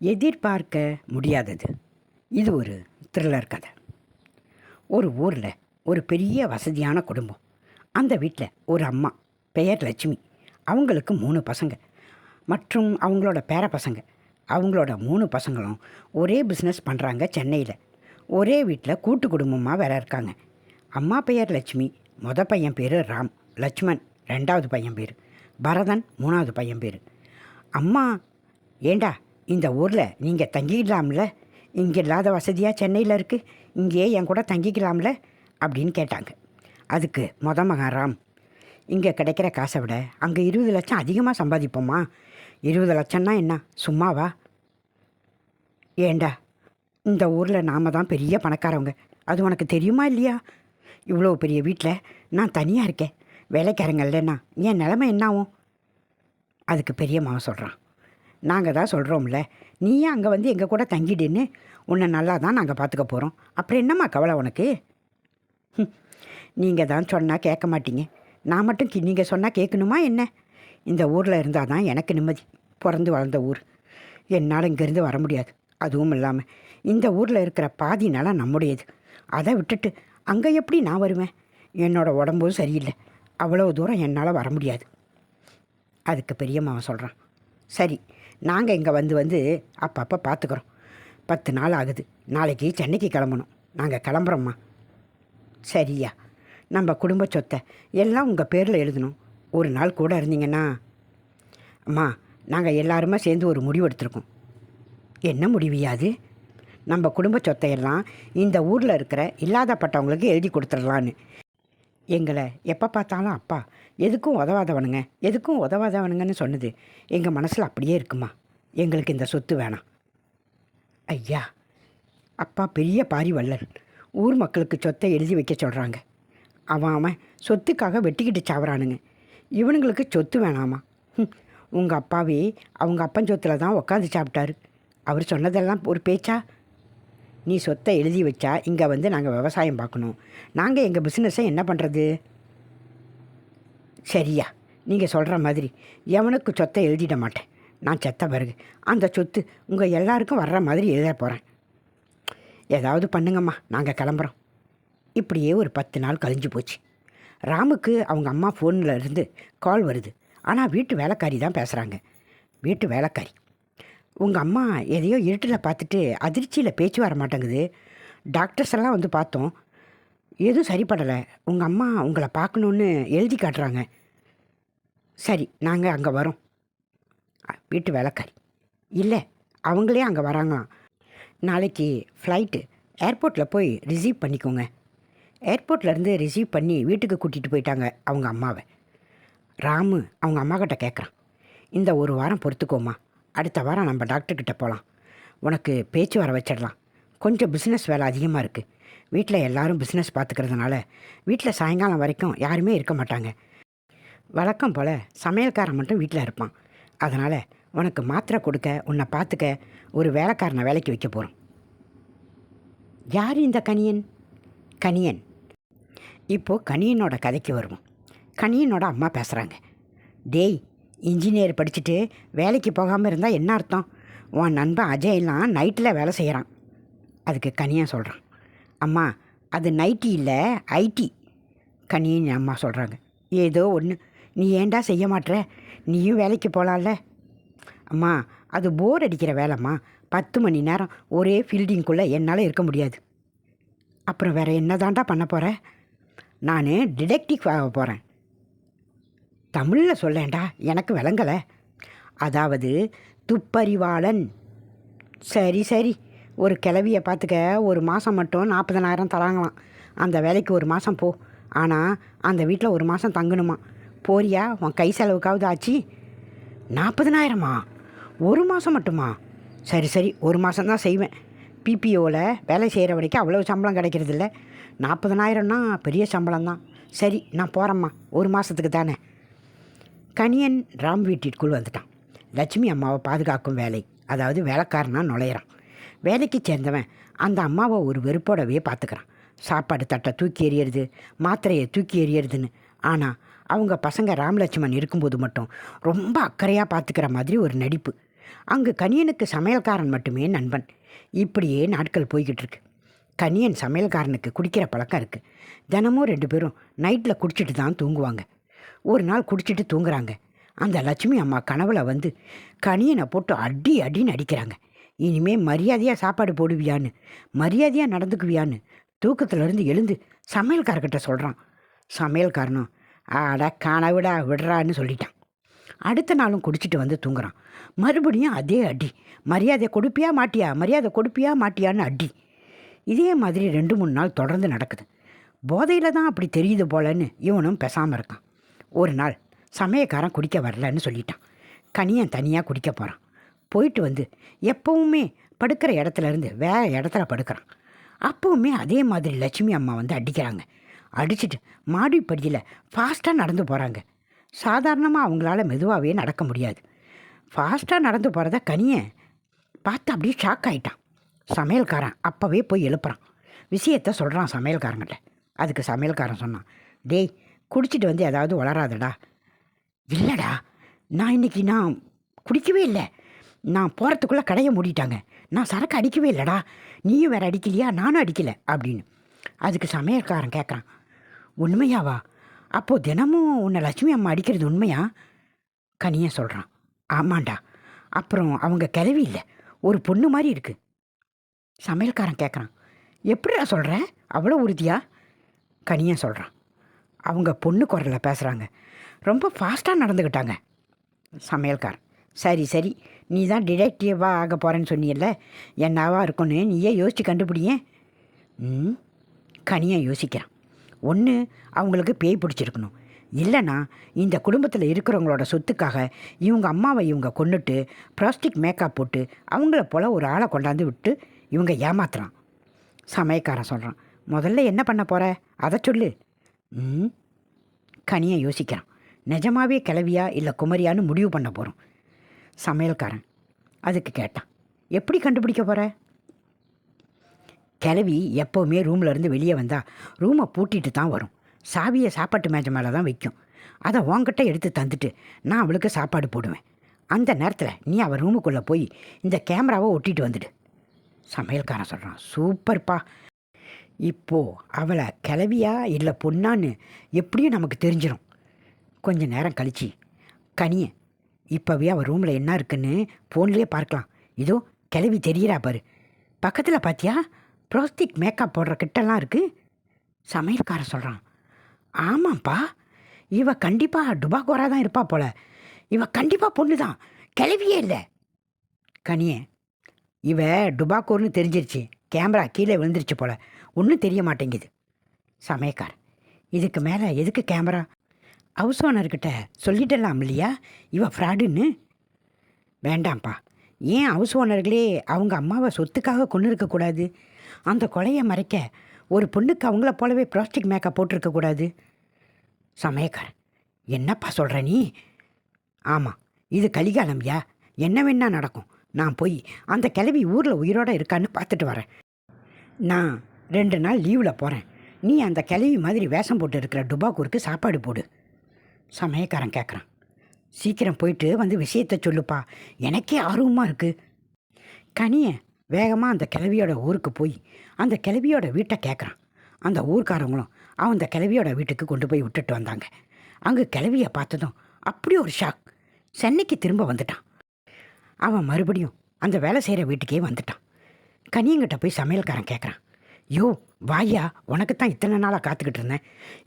எதிர்பார்க்க முடியாதது. இது ஒரு த்ரில்லர் கதை. ஒரு ஊரில் ஒரு பெரிய வசதியான குடும்பம். அந்த வீட்டில் ஒரு அம்மா பெயர் லட்சுமி. அவங்களுக்கு மூணு பசங்க. மற்றும் அவங்களோட பேர பசங்க. அவங்களோட மூணு பசங்களும் ஒரே பிஸ்னஸ் பண்ணுறாங்க சென்னையில். ஒரே வீட்டில் கூட்டு குடும்பமாக வேற இருக்காங்க. அம்மா பெயர் லட்சுமி மொத பையன் பேர் ராம் லட்சுமண் ரெண்டாவது பையன் பேர் பரதன் மூணாவது பையன் பேர். அம்மா ஏண்டா இந்த ஊரில் நீங்கள் தங்கிக்கலாம்ல? இங்கே இல்லாத வசதியாக சென்னையில் இருக்குது இங்கேயே என் கூட தங்கிக்கலாம்ல? அப்படின்னு கேட்டாங்க. அதுக்கு மொத மகன் ராம் இங்கே கிடைக்கிற காசை விட அங்கே இருபது லட்சம் அதிகமாக சம்பாதிப்போமா? இருபது லட்சம்னா என்ன? சும்மாவா? ஏண்டா இந்த ஊரில் நாம் தான் பெரிய பணக்காரவங்க. அது உனக்கு தெரியுமா இல்லையா? இவ்வளோ பெரிய வீட்டில் நான் தனியாக இருக்கேன். வேலைக்காரங்க இல்லைன்னா என் நிலமை என்னாவும்? அதுக்கு பெரிய மாவன் சொல்கிறான் நாங்கள் தான் சொல்கிறோம்ல நீயே அங்கே வந்து எங்கள் கூட தங்கிடுன்னு உன்னை நல்லா தான் நாங்கள் பார்த்துக்க போகிறோம் அப்புறம் என்னம்மா கவலை உனக்கு? நீங்கள் தான் சொன்னால் கேட்க மாட்டீங்க. நான் மட்டும் நீங்கள் சொன்னால் கேட்கணுமா என்ன? இந்த ஊரில் இருந்தால் தான் எனக்கு நிம்மதி. பிறந்து வளர்ந்த ஊர். என்னால் இங்கேருந்து வர முடியாது. அதுவும் இல்லாமல் இந்த ஊரில் இருக்கிற பாதி நிலம் நம்முடையது. அதை விட்டுட்டு அங்கே எப்படி நான் வருவேன்? என்னோட உடம்பும் சரியில்லை. அவ்வளோ தூரம் என்னால் வர முடியாது. அதுக்கு பெரியம்மாவன் சொல்கிறான் சரி நாங்கள் இங்கே வந்து வந்து அப்பப்போ பார்த்துக்குறோம் பத்து நாள் ஆகுது. நாளைக்கு சென்னைக்கு கிளம்பணும். நாங்கள் கிளம்புறோம்மா. சரியா. நம்ம குடும்ப சொத்தை எல்லாம் உங்கள் பேரில் எழுதணும். ஒரு நாள் கூட இருந்தீங்கன்னா. அம்மா நாங்கள் எல்லாருமே சேர்ந்து ஒரு முடிவு எடுத்திருக்கோம். என்ன முடிவியாது நம்ம குடும்ப சொத்தையெல்லாம் இந்த ஊரில் இருக்கிற இல்லாதப்பட்டவங்களுக்கு எழுதி கொடுத்துடலான்னு. எங்களை எப்போ பார்த்தாலும் அப்பா எதுக்கும் உதவாதவனுங்க எதுக்கும் உதவாதவனுங்கன்னு சொன்னது எங்கள் மனசில் அப்படியே இருக்குமா? எங்களுக்கு இந்த சொத்து வேணாம். ஐயா அப்பா பெரிய பாரி வள்ளல் ஊர் மக்களுக்கு சொத்தை எழுதி வைக்க சொல்கிறாங்க அவன் அவன் சொத்துக்காக வெட்டிக்கிட்டு சாவறானுங்க. இவனுங்களுக்கு சொத்து வேணாமா? உங்கள் அப்பாவே அவங்க அப்பன் சொத்தில் தான் உட்காந்து சாப்பிட்டாரு. அவர் சொன்னதெல்லாம் ஒரு பேச்சா? நீ சொத்தை எழுதி வச்சா இங்கே வந்து நாங்கள் விவசாயம் பார்க்கணும். நாங்கள் எங்கள் பிஸ்னஸை என்ன பண்ணுறது சரியா நீங்கள் சொல்கிற மாதிரி. எவனுக்கு சொத்தை எழுதிட மாட்டேன். நான் செத்த பிறகு. அந்த சொத்து உங்கள் எல்லாருக்கும் வர்ற மாதிரி எழுத போகிறேன் ஏதாவது பண்ணுங்கம்மா நாங்கள் கிளம்புறோம். இப்படியே ஒரு பத்து நாள் கழிஞ்சு போச்சு. ராமுக்கு அவங்க அம்மா ஃபோனில் இருந்து கால் வருது. ஆனால் வீட்டு வேலைக்காரி தான் பேசுகிறாங்க வீட்டு வேலைக்காரி. உங்கள் அம்மா எதையோ இருட்டில் பார்த்துட்டு அதிர்ச்சியில் பேச்சு வர மாட்டேங்குது. டாக்டர்ஸ் எல்லாம் வந்து பார்த்தோம். எதுவும் சரிப்படலை. உங்கள் அம்மா உங்களை பார்க்கணுன்னு எழுதி காட்டுறாங்க. சரி நாங்கள் அங்கே வரோம். வீட்டு வேலைக்காரி. இல்லை அவங்களே அங்கே வராங்களாம். நாளைக்கு ஃப்ளைட்டு ஏர்போர்ட்டில் போய் ரிசீவ் பண்ணிக்கோங்க. ஏர்போர்ட்லேருந்து ரிசீவ் பண்ணி வீட்டுக்கு கூட்டிகிட்டு போயிட்டாங்க அவங்க அம்மாவை. ராமு அவங்க அம்மாக்கிட்ட கேட்குறான் இந்த ஒரு வாரம் பொறுத்துக்கோமா அடுத்த வாரம் நம்ம டாக்டர்கிட்ட போகலாம் உனக்கு பேச்சு வர வச்சிடலாம். கொஞ்சம் பிஸ்னஸ் வேலை அதிகமாக இருக்குது வீட்டில் எல்லாரும் பிஸ்னஸ் பார்த்துக்கிறதுனால வீட்டில் சாயங்காலம் வரைக்கும் யாருமே இருக்க மாட்டாங்க. வழக்கம் போல் சமையல்காரன் மட்டும் வீட்டில் இருப்பான். அதனால் உனக்கு மாத்திரை கொடுக்க உன்னை பார்த்துக்க ஒரு வேலைக்காரனை வேலைக்கு வைக்க போகிறோம் யார் இந்த கனியன்? கனியன். இப்போது கனியனோட கதைக்கு வருவோம். கனியனோட அம்மா பேசுகிறாங்க டேய் இன்ஜினியர் படிச்சுட்டு வேலைக்கு போகாமல் இருந்தால் என்ன அர்த்தம்? உன் நண்பன் அஜயெல்லாம் நைட்டில் வேலை செய்கிறான் அதுக்கு கனியாக சொல்கிறான் அம்மா அது நைட்டி இல்லை ஐடி. கனியன் அம்மா சொல்கிறாங்க ஏதோ ஒன்று நீ ஏன்டா செய்ய மாட்ற? நீயும் வேலைக்கு போகலாம்ல அம்மா அது போர் அடிக்கிற வேலைம்மா. பத்து மணி நேரம் ஒரே ஃபீல்டிங்குள்ளே என்னால் இருக்க முடியாது. அப்புறம் வேறு என்ன தாண்டா பண்ண போகிற நான் டிடெக்டிவ் ஆக போகிறேன் தமிழில் சொல்லேன்டா எனக்கு விளங்கலை. அதாவது துப்பறிவாளன். சரி சரி. ஒரு கிளவியை பார்த்துக்க ஒரு மாதம் மட்டும் நாற்பதனாயிரம் தராங்களாம். அந்த வேலைக்கு ஒரு மாதம் போ. ஆனால் அந்த வீட்டில் ஒரு மாதம் தங்கணுமா? போறியா? உன் கை செலவுக்காவது ஆச்சு. நாற்பதனாயிரமா ஒரு மாதம் மட்டுமா? சரி சரி. ஒரு மாதம் தான் செய்வேன். பிபிஓவில் வேலை செய்கிற வரைக்கும் அவ்வளோ சம்பளம் கிடைக்கிறதில்ல. நாற்பதனாயிரம்னா பெரிய சம்பளம் தான் சரி நான் போகிறேம்மா ஒரு மாதத்துக்கு தானே. கணியன் ராம் வீட்டிற்குள் வந்துட்டான். லட்சுமி அம்மாவை பாதுகாக்கும் வேலை அதாவது வேலைக்காரனாக நுழையிறான். வேலைக்கு சேர்ந்தவன் அந்த அம்மாவை ஒரு வெறுப்போடவே பார்த்துக்கிறான். சாப்பாடு தட்டை தூக்கி எறியறது மாத்திரையை தூக்கி எறியறதுன்னு. ஆனால் அவங்க பசங்க ராமலட்சுமன் இருக்கும்போது மட்டும் ரொம்ப அக்கறையாக பார்த்துக்கிற மாதிரி ஒரு நடிப்பு. அங்கு கணியனுக்கு சமையல்காரன் மட்டுமே நண்பன். இப்படியே நாட்கள் போய்கிட்டு இருக்கு கணியன் சமையல்காரனுக்கு குடிக்கிற பழக்கம் இருக்குது தினமும் ரெண்டு பேரும் நைட்டில் குடிச்சிட்டு தான் தூங்குவாங்க. ஒரு நாள் குடிச்சிட்டு தூங்குறாங்க. அந்த லட்சுமி அம்மா கனவுல வந்து கனியனை போட்டு அடி அடின்னு அடிக்கிறாங்க. இனிமே மரியாதையாக சாப்பாடு போடுவியான்னு மரியாதையாக நடந்துக்குவியான்னு தூக்கத்திலிருந்து எழுந்து சமையல்காரர்கிட்ட சொல்கிறான் சமையல்காரனும் ஆட கனவுடா விடுறான்னு சொல்லிட்டான். அடுத்த நாளும் குடிச்சிட்டு வந்து தூங்குறான். மறுபடியும் அதே அடி மரியாதை கொடுப்பியா மாட்டியா மரியாதை கொடுப்பியா மாட்டியான்னு அடி. இதே மாதிரி ரெண்டு மூணு நாள் தொடர்ந்து நடக்குது. போதையில் தான் அப்படி தெரியுது போலன்னு இவனும் பேசாமல் இருக்கான். ஒரு நாள் சமயக்காரன் குடிக்க வரலன்னு சொல்லிட்டான். கனியன் தனியாக குடிக்க போகிறான் போயிட்டு வந்து எப்பவுமே படுக்கிற இடத்துல இருந்து வேற இடத்துல படுக்கிறான். அப்போவுமே அதே மாதிரி லட்சுமி அம்மா வந்து அடிக்கிறாங்க. அடிச்சுட்டு மாடிப்படியில் ஃபாஸ்ட்டாக நடந்து போகிறாங்க சாதாரணமாக அவங்களால மெதுவாகவே நடக்க முடியாது. ஃபாஸ்ட்டாக நடந்து போகிறத கனியை பார்த்து அப்படியே ஷாக் ஆகிட்டான் சமையல்காரன் அப்போவே போய் எழுப்புறான். விஷயத்த சொல்கிறான் சமையல்காரங்கிட்ட அதுக்கு சமையல்காரன் சொன்னான் டேய் குடிச்சிட்டு வந்து ஏதாவது வளராதடா. இல்லைடா நான் இன்னைக்கு நான் குடிக்கவே இல்லை. நான் போகிறதுக்குள்ளே கடையை மூடிட்டாங்க. நான் சரக்கு அடிக்கவே இல்லைடா. நீயும் வேறு அடிக்கலையா? நானும் அடிக்கலை அப்படின்னு. அதுக்கு சமையல்காரன் கேட்குறான் உண்மையாவா? அப்போது தினமும் உன்னை லட்சுமி அம்மா அடிக்கிறது உண்மையா? கனியன் சொல்கிறான் ஆமாண்டா. அப்புறம் அவங்க கிளவி இல்லை. ஒரு பொண்ணு மாதிரி இருக்குது சமையல்காரன் கேட்குறான் எப்படிடா சொல்கிற அவ்வளோ உறுதியா? கனியன் சொல்கிறான் அவங்க பொண்ணு குரலில் பேசுகிறாங்க ரொம்ப ஃபாஸ்ட்டாக நடந்துக்கிட்டாங்க சமையல்காரன் சரி சரி நீ தான் டிடெக்டிவாக ஆக போகிறேன்னு சொன்னியில்ல என்னவா இருக்கும்னு நீயே யோசிச்சு கண்டுபிடியேன் ம் கனியாக யோசிக்கிறான். ஒன்று அவங்களுக்கு பேய் பிடிச்சிருக்கணும். இல்லைன்னா இந்த குடும்பத்தில் இருக்கிறவங்களோட சொத்துக்காக இவங்க அம்மாவை இவங்க கொண்டுட்டு பிளாஸ்டிக் மேக்கப் போட்டு அவங்கள போல் ஒரு ஆளை கொண்டாந்து விட்டு இவங்க ஏமாத்துறான். சமயக்காரன் சொல்கிறான் முதல்ல என்ன பண்ண போகிற அதை சொல்லு. ம்? கனியை யோசிக்கிறான். நிஜமாவே கிளவியா இல்லை குமரியான்னு முடிவு பண்ண போகிறோம் சமையல்காரன் அதுக்கு கேட்டான். எப்படி கண்டுபிடிக்க போகிற கிளவி எப்போவுமே ரூமில் இருந்து வெளியே வந்தால் ரூமை பூட்டிட்டு தான் வரும். சாவியை சாப்பாட்டு மேஜை மேலே தான் வைக்கும். அதை உன்கிட்ட எடுத்து தந்துட்டு நான் அவளுக்கு சாப்பாடு போடுவேன். அந்த நேரத்தில் நீ அவள் ரூமுக்குள்ளே போய் இந்த கேமராவை ஒட்டிட்டு வந்துடு. சமையல்காரன் சொல்கிறான் சூப்பர்ப்பா. இப்போ அவளை கிளவியா இல்லை பொண்ணான்னு எப்படியும் நமக்கு தெரிஞ்சிடும் கொஞ்ச நேரம் கழிச்சு. கனிய இப்போவே அவள் ரூமில் என்ன இருக்குன்னு ஃபோன்லேயே பார்க்கலாம். இதோ கிளவி தெரிகிறா பாரு. பக்கத்தில் பார்த்தியா ப்ரோஸ்டிக் மேக்கப் போடுற கிட்டலாம் இருக்குது சமையல்காரன் சொல்கிறான் ஆமாம்ப்பா இவ கண்டிப்பாக டுபாக்கோரா தான் இருப்பா போல. இவ கண்டிப்பாக பொண்ணு தான் கிளவியே இல்லை. கனியே இவ டுபாக்கூர்னு தெரிஞ்சிருச்சு. கேமரா கீழே விழுந்துருச்சு போல. ஒன்றும் தெரிய மாட்டேங்குது. சமயக்கார் இதுக்கு மேலே எதுக்கு கேமரா? ஹவுஸ் ஓனர்கிட்ட சொல்லிடலாம் இல்லையா? இவ ஃப்ராடுன்னு. வேண்டாம்ப்பா ஏன் ஹவுஸ் ஓனர்களே அவங்க அம்மாவை சொத்துக்காக கொண்டு இருக்கக்கூடாது அந்த கொலையை மறைக்க ஒரு பொண்ணுக்கு அவங்கள போலவே பிளாஸ்டிக் மேக்கப் போட்டிருக்கக்கூடாது சமயக்கார் என்னப்பா சொல்கிற நீ? ஆமாம் இது கலிகாலம்யா என்ன வேணா நடக்கும். நான் போய் அந்த கிளவி ஊரில் உயிரோடு இருக்கான்னு பார்த்துட்டு வரேன். நான் ரெண்டு நாள் லீவில் போகிறேன் நீ அந்த கிளவி மாதிரி வேஷம் போட்டு இருக்கிற டுபாக்கூருக்கு சாப்பாடு போடு. சமயக்காரன் கேட்குறான் சீக்கிரம் போயிட்டு வந்து விஷயத்த சொல்லுப்பா. எனக்கே ஆர்வமாக இருக்குது கனிய வேகமாக அந்த கிளவியோட ஊருக்கு போய் அந்த கிளவியோட வீட்டை கேட்குறான் அந்த ஊர்க்காரங்களும் அவன் அந்த கிளவியோட வீட்டுக்கு கொண்டு போய் விட்டுட்டு வந்தாங்க. அங்கே கிளவியை பார்த்ததும் அப்படி ஒரு ஷாக் சென்னைக்கு திரும்ப வந்துட்டான். அவன் மறுபடியும் அந்த வேலை செய்கிற வீட்டுக்கே வந்துட்டான். கனியங்கிட்ட போய் சமையல்காரன் கேட்குறான் யோ வாயா உனக்கு தான் இத்தனை நாளாக காத்துக்கிட்டு இருந்தேன்.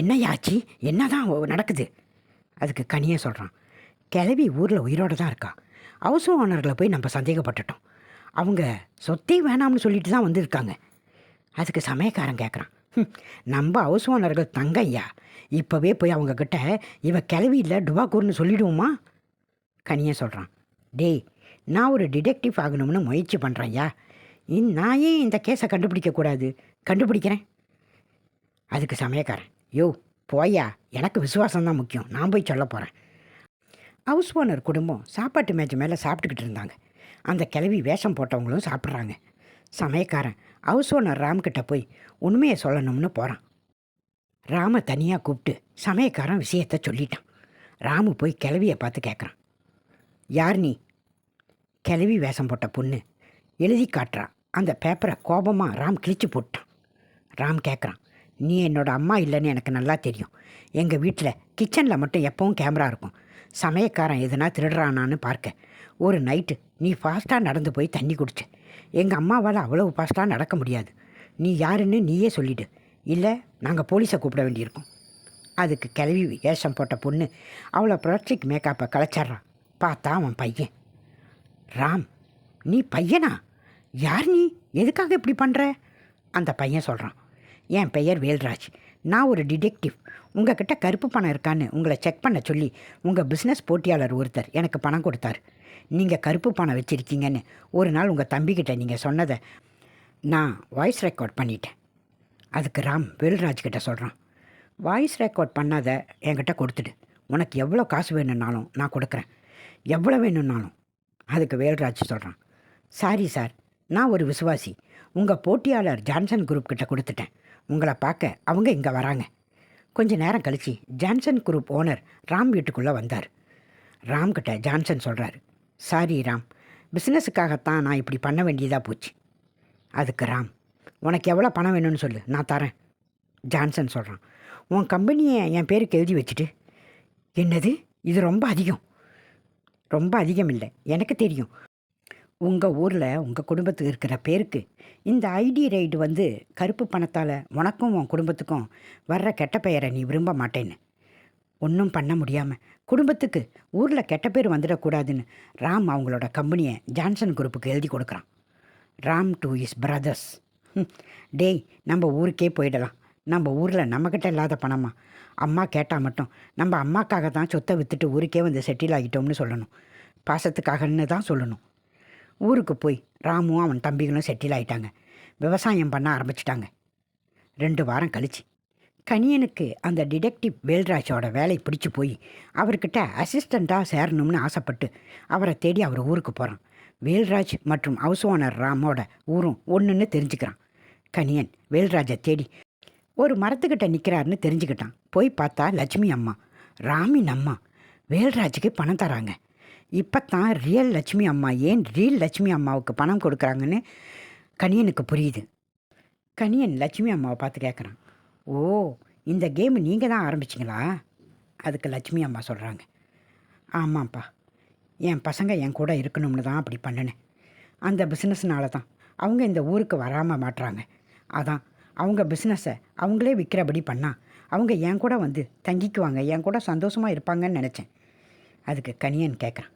என்னையாச்சு என்ன தான் நடக்குது? அதுக்கு கனியே சொல்கிறான் கிளவி ஊரில் உயிரோடு தான் இருக்கா. ஹவுஸ் ஓனர்களை போய் நம்ம சந்தேகப்பட்டுட்டோம். அவங்க சொத்தே வேணாம்னு சொல்லிட்டு தான் வந்திருக்காங்க. அதுக்கு சமயக்காரன் கேட்குறான் நம்ம ஹவுஸ் ஓனர்கள் தங்கையா? இப்போவே போய் அவங்கக்கிட்ட இவ கிளவி இல்லை டுபாக்கூர்னு சொல்லிடுவோமா? கனியே சொல்கிறான் டேய் நான் ஒரு டிடெக்டிவ் ஆகணும்னு முயற்சி பண்ணுறேன்யா நான் ஏன் இந்த கேஸை கண்டுபிடிக்கக்கூடாது? கண்டுபிடிக்கிறேன். அதுக்கு சமயக்காரன் யோ போயா எனக்கு விசுவாசம்தான் முக்கியம். நான் போய் சொல்ல போகிறேன் ஹவுஸ் ஓனர் குடும்பம் சாப்பாட்டு மேட்ச் மேலே சாப்பிட்டுக்கிட்டு இருந்தாங்க. அந்த கிளவி வேஷம் போட்டவங்களும் சாப்பிட்றாங்க. சமயக்காரன் ஹவுஸ் ஓனர் ராம்கிட்ட போய் உண்மையை சொல்லணும்னு போகிறான் ராம தனியாக கூப்பிட்டு சமயக்காரன் விஷயத்த சொல்லிட்டான். ராமு போய் கிளவியை பார்த்து கேட்குறான் யார் நீ? கிளவி வேஷம் போட்ட பொண்ணு எழுதி காட்டுறான் அந்த பேப்பரை கோபமாக ராம் கிழிச்சு போட்டான் ராம் கேட்குறான் நீ என்னோட அம்மா இல்லைன்னு எனக்கு நல்லா தெரியும். எங்கள் வீட்டில் கிச்சனில் மட்டும் எப்பவும் கேமரா இருக்கும். சமயக்காரன் எதுனா திருடுறானான்னு பார்க்க. ஒரு நைட்டு நீ ஃபாஸ்ட்டாக நடந்து போய் தண்ணி குடிச்ச. எங்கள் அம்மாவால் அவ்வளவு ஃபாஸ்ட்டாக நடக்க முடியாது. நீ யாருன்னு நீயே சொல்லிவிடு இல்லை நாங்கள் போலீஸை கூப்பிட வேண்டியிருக்கோம். அதுக்கு கிளவி வேஷம் போட்ட பொண்ணு அவளை ப்ராஜெக்ட் மேக்கப்பை கலைச்சிட்றான் பார்த்தா அவன் பையன். ராம் நீ பையனா? யார் நீ? எதுக்காக இப்படி பண்ணுற அந்த பையன் சொல்கிறான் என் பெயர் வேல்ராஜ். நான் ஒரு டிடெக்டிவ். உங்ககிட்ட கருப்பு பணம் இருக்கான்னு உங்களை செக் பண்ண சொல்லி உங்கள் பிஸ்னஸ் போட்டியாளர் ஒருத்தர் எனக்கு பணம் கொடுத்தாரு. நீங்கள் கருப்பு பணம் வச்சுருக்கீங்கன்னு ஒரு நாள் உங்கள் தம்பிக்கிட்ட நீங்கள் சொன்னதை நான் வாய்ஸ் ரெக்கார்ட் பண்ணிட்டேன். அதுக்கு ராம் வேல்ராஜ் கிட்ட சொல்கிறான் வாய்ஸ் ரெக்கார்ட் பண்ணாத என்கிட்ட கொடுத்துடு. உனக்கு எவ்வளோ காசு வேணும்னாலும் நான் கொடுக்குறேன். எவ்வளோ வேணும்னாலும். அதுக்கு வேல்ராஜ் சொல்கிறான் சாரி சார் நான் ஒரு விசுவாசி. உங்கள் போட்டியாளர் ஜான்சன் குரூப் கிட்ட கொடுத்துட்டேன். உங்களை பார்க்க அவங்க இங்கே வராங்க. கொஞ்ச நேரம் கழிச்சு ஜான்சன் குரூப் ஓனர் ராம் வீட்டுக்குள்ளே வந்தார். ராம் கிட்ட ஜான்சன் சொல்கிறாரு சாரி ராம் பிஸ்னஸுக்காகத்தான் நான் இப்படி பண்ண வேண்டியதாக போச்சு. அதுக்கு ராம் உனக்கு எவ்வளோ பணம் வேணும்னு சொல்லு நான் தரேன். ஜான்சன் சொல்கிறான் உன் கம்பெனியை என் பேருக்கு எழுதி வச்சுட்டு. என்னது? இது ரொம்ப அதிகம். ரொம்ப அதிகம் இல்லை எனக்கு தெரியும். உங்கள் ஊரில் உங்கள் குடும்பத்துக்கு இருக்கிற பேருக்கு இந்த ஐடி ரைடு வந்து கருப்பு பணத்தால் உனக்கும் உன் குடும்பத்துக்கும் வர்ற கெட்ட பெயரை நீ விரும்ப மாட்டேன்னு. ஒன்றும் பண்ண முடியாமல் குடும்பத்துக்கு ஊரில் கெட்ட பேர் வந்துடக்கூடாதுன்னு ராம் அவங்களோட கம்பெனியை ஜான்சன் குரூப்புக்கு எழுதி கொடுக்குறான். Ram to his brothers. டேய் நம்ம ஊருக்கே போயிடலாம். நம்ம ஊரில் நம்மக்கிட்ட இல்லாத பணமா? அம்மா கேட்டால் மட்டும் நம்ம அம்மாக்காக தான் சொத்தை விற்றுட்டு ஊருக்கே வந்து செட்டில் ஆகிட்டோம்னு சொல்லணும். பாசத்துக்காகன்னு தான் சொல்லணும். ஊருக்கு போய் ராமும் அவன் தம்பிகளும் செட்டில் ஆயிட்டாங்க. விவசாயம் பண்ண ஆரம்பிச்சிட்டாங்க. ரெண்டு வாரம் கழிச்சு கனியனுக்கு அந்த டிடெக்டிவ் வேல்ராஜோட வேலை பிடிச்சி போய் அவர்கிட்ட அசிஸ்டண்ட்டாக சேரணும்னு ஆசைப்பட்டு அவரை தேடி அவர் ஊருக்கு போகிறான் வேல்ராஜ் மற்றும் ஹவுஸ் ஓனர் ராமோட ஊரும் ஒன்றுன்னு தெரிஞ்சுக்கிறான். கனியன் வேல்ராஜை தேடி ஒரு மரத்துக்கிட்ட நிற்கிறாருன்னு தெரிஞ்சுக்கிட்டான். போய் பார்த்தா லட்சுமி அம்மா ராமின் அம்மா வேல்ராஜுக்கு பணம் தராங்க. இப்போ தான் ரியல் லட்சுமி அம்மா ஏன் ரியல் லட்சுமி அம்மாவுக்கு பணம் கொடுக்குறாங்கன்னு கனியனுக்கு புரியுது. கனியன் லட்சுமி அம்மாவை பார்த்து கேட்குறான் ஓ இந்த கேம் நீங்கள் தான் ஆரம்பிச்சிங்களா? அதுக்கு லட்சுமி அம்மா சொல்கிறாங்க ஆமாம்ப்பா என் பசங்க என் கூட இருக்கணும்னு தான் அப்படி பண்ணினேன் அந்த பிஸ்னஸ்னால தான் அவங்க இந்த ஊருக்கு வராமல் மாட்டுறாங்க அதான் அவங்க பிஸ்னஸை அவங்களே விற்கிறபடி பண்ணால் அவங்க என் கூட வந்து தங்கிக்குவாங்க என் கூட சந்தோஷமாக இருப்பாங்கன்னு நினச்சேன். அதுக்கு கனியன் கேட்குறான்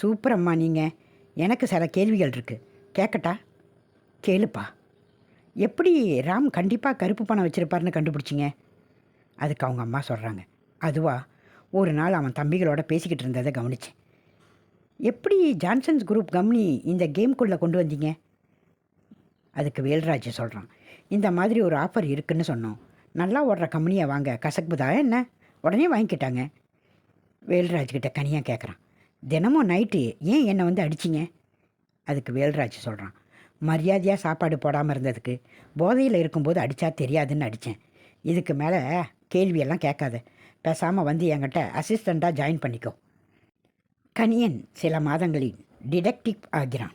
சூப்பரம்மா நீங்கள் எனக்கு சில கேள்விகள் இருக்குது கேட்கட்டா கேளுப்பா. எப்படி ராம் கண்டிப்பாக கருப்பு பணம் வச்சுருப்பாருன்னு கண்டுபிடிச்சிங்க? அதுக்கு அவங்க அம்மா சொல்கிறாங்க அதுவா? ஒரு நாள் அவன் தம்பிகளோட பேசிக்கிட்டு இருந்ததை கவனித்தேன் எப்படி ஜான்சன்ஸ் குரூப் கம்னி இந்த கேம்குள்ளே கொண்டு வந்தீங்க? அதுக்கு வேல்ராஜ் சொல்கிறான் இந்த மாதிரி ஒரு ஆஃபர் இருக்குன்னு சொன்னோம். நல்லா ஓடுற கம்பெனியை வாங்க. கசக்குதா என்ன? உடனே வாங்கிக்கிட்டாங்க. வேல்ராஜ்கிட்ட கனியாக கேட்குறான் தினமும் நைட்டு ஏன் என்னை வந்து அடிச்சிங்க? அதுக்கு வேல்ராஜ் சொல்கிறான் மரியாதையாக சாப்பாடு போடாமல் இருந்ததுக்கு போதையில் இருக்கும்போது அடித்தா தெரியாதுன்னு அடித்தேன் இதுக்கு மேலே கேள்வியெல்லாம் கேட்காத. பேசாமல் வந்து என்கிட்ட அசிஸ்டண்ட்டாக ஜாயின் பண்ணிக்கோ. கனியன் சில மாதங்களில் டிடெக்டிவ் ஆகிறான்.